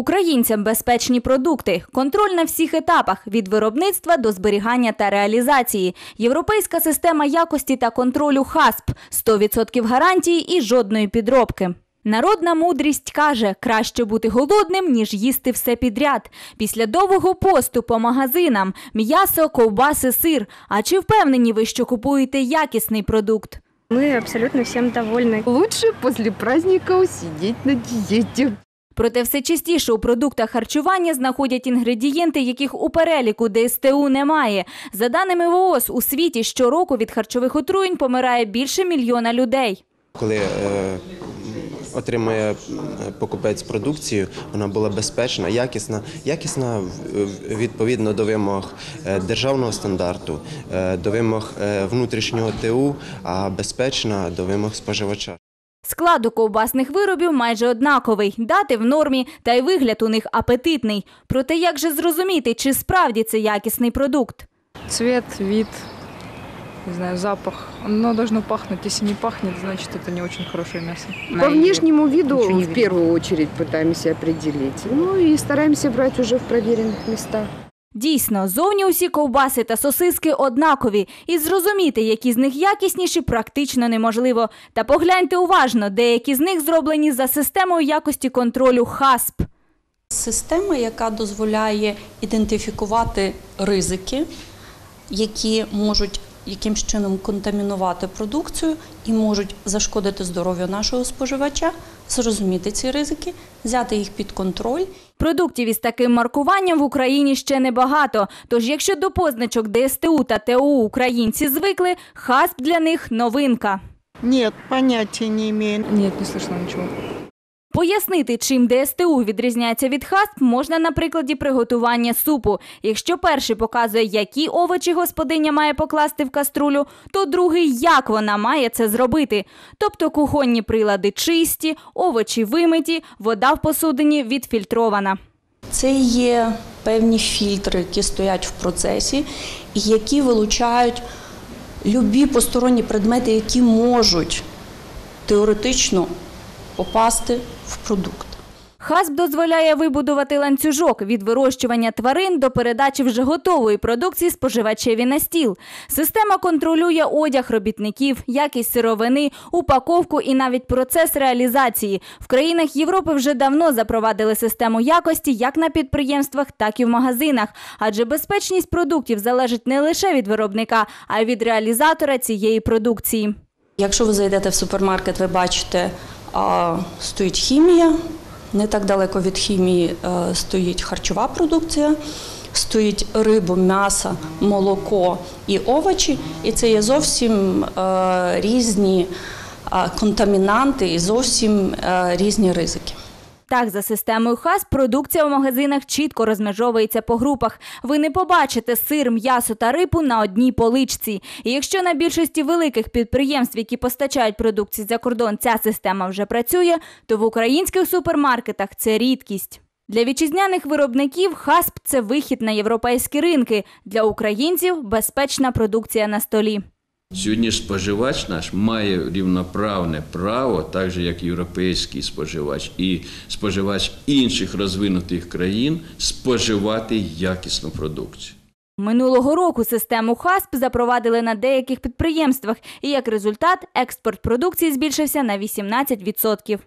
Українцям безпечні продукти, контроль на всіх етапах від виробництва до зберігання та реалізації. Європейська система якості та контролю ХАСП 100% гарантій і жодної підробки. Народна мудрість каже, краще бути голодним, ніж їсти все підряд. Після довгого посту по магазинам м'ясо, ковбаси, сир. А чи впевнені ви, що купуєте якісний продукт? Мы абсолютно всем довольны. Лучше после праздника сидеть на диете. Проте все частіше у продуктах харчування знаходять інгредієнти, яких у переліку ДСТУ немає. За даними ВООЗ, у світі щороку від харчових отруєнь помирає більше мільйона людей. Коли е, отримує е, покупець продукцію, вона була безпечна, якісна, якісна відповідно до вимог е, державного стандарту, е, до вимог внутрішнього ТУ, а безпечна до вимог споживача. Склад у ковбасних виробів майже однаковий, дати в нормі, та й вигляд у них апетитний. Проте як же зрозуміти, чи справді це якісний продукт? Цвет, вид, не знаю, запах. Оно должно пахнуть. Если не пахнет, значит это не очень хорошее мясо. По внешнему виду в первую очередь пытаемся определить. Ну и стараемся брать уже в проверенных местах. Дійсно, зовні усі ковбаси та сосиски однакові, і зрозуміти, які з них якісніші, практично неможливо. Та погляньте уважно, деякі з них зроблені за системою якості контролю ХАСП. Система, яка дозволяє ідентифікувати ризики, які можуть якимсь чином контамінувати продукцію і можуть зашкодити здоров'ю нашого споживача, зрозуміти ці ризики, взяти їх під контроль Продуктів із таким маркуванням в Україні ще небагато. Тож, якщо до позначок ДСТУ та ТУ українці звикли, ХАСП для них новинка. Нет, понятия не имею. Нет, не слышно ничего. Пояснити, чим ДСТУ відрізняється від ХАСП, можна на прикладі приготування супу. Якщо перший показує, які овочі господиня має покласти в каструлю, то другий як вона має це зробити. Тобто кухонні прилади чисті, овочі вимиті, вода в посудині відфільтрована. Це є певні фільтри, які стоять в процесі, і які вилучають любі посторонні предмети, які можуть теоретично попасти в продукт. ХАСП дозволяє вибудувати ланцюжок від вирощування тварин до передачі вже готової продукції споживачеві на стіл. Система контролює одяг робітників, якість сировини, упаковку і навіть процес реалізації. В країнах Європи вже давно запровадили систему якості як на підприємствах, так і в магазинах. Адже безпечність продуктів залежить не лише від виробника, а й від реалізатора цієї продукції. Якщо ви зайдете в супермаркет, ви бачите, а, стоїть хімія. Не так далеко від хімії е, стоїть харчова продукція, стоїть рибу, м'ясо, молоко і овочі. І це є зовсім е, різні е, контамінанти і зовсім різні ризики. Так, за системою ХАС продукція в магазинах чітко розмежовується по групах. Ви не побачите сир, м'ясо та рибу на одній поличці. І якщо на більшості великих підприємств, які постачають продукцію за кордон, ця система вже працює, то в українських супермаркетах це рідкість. Для вітчизняних виробників ХАСП – це вихід на європейські ринки. Для українців – безпечна продукція на столі. Сьогодні споживач наш має рівноправне право, так же як європейський споживач і споживач інших розвинутих країн, споживати якісну продукцію. Минулого року систему ХАСП запровадили на деяких підприємствах, і як результат експорт продукції збільшився на 18%.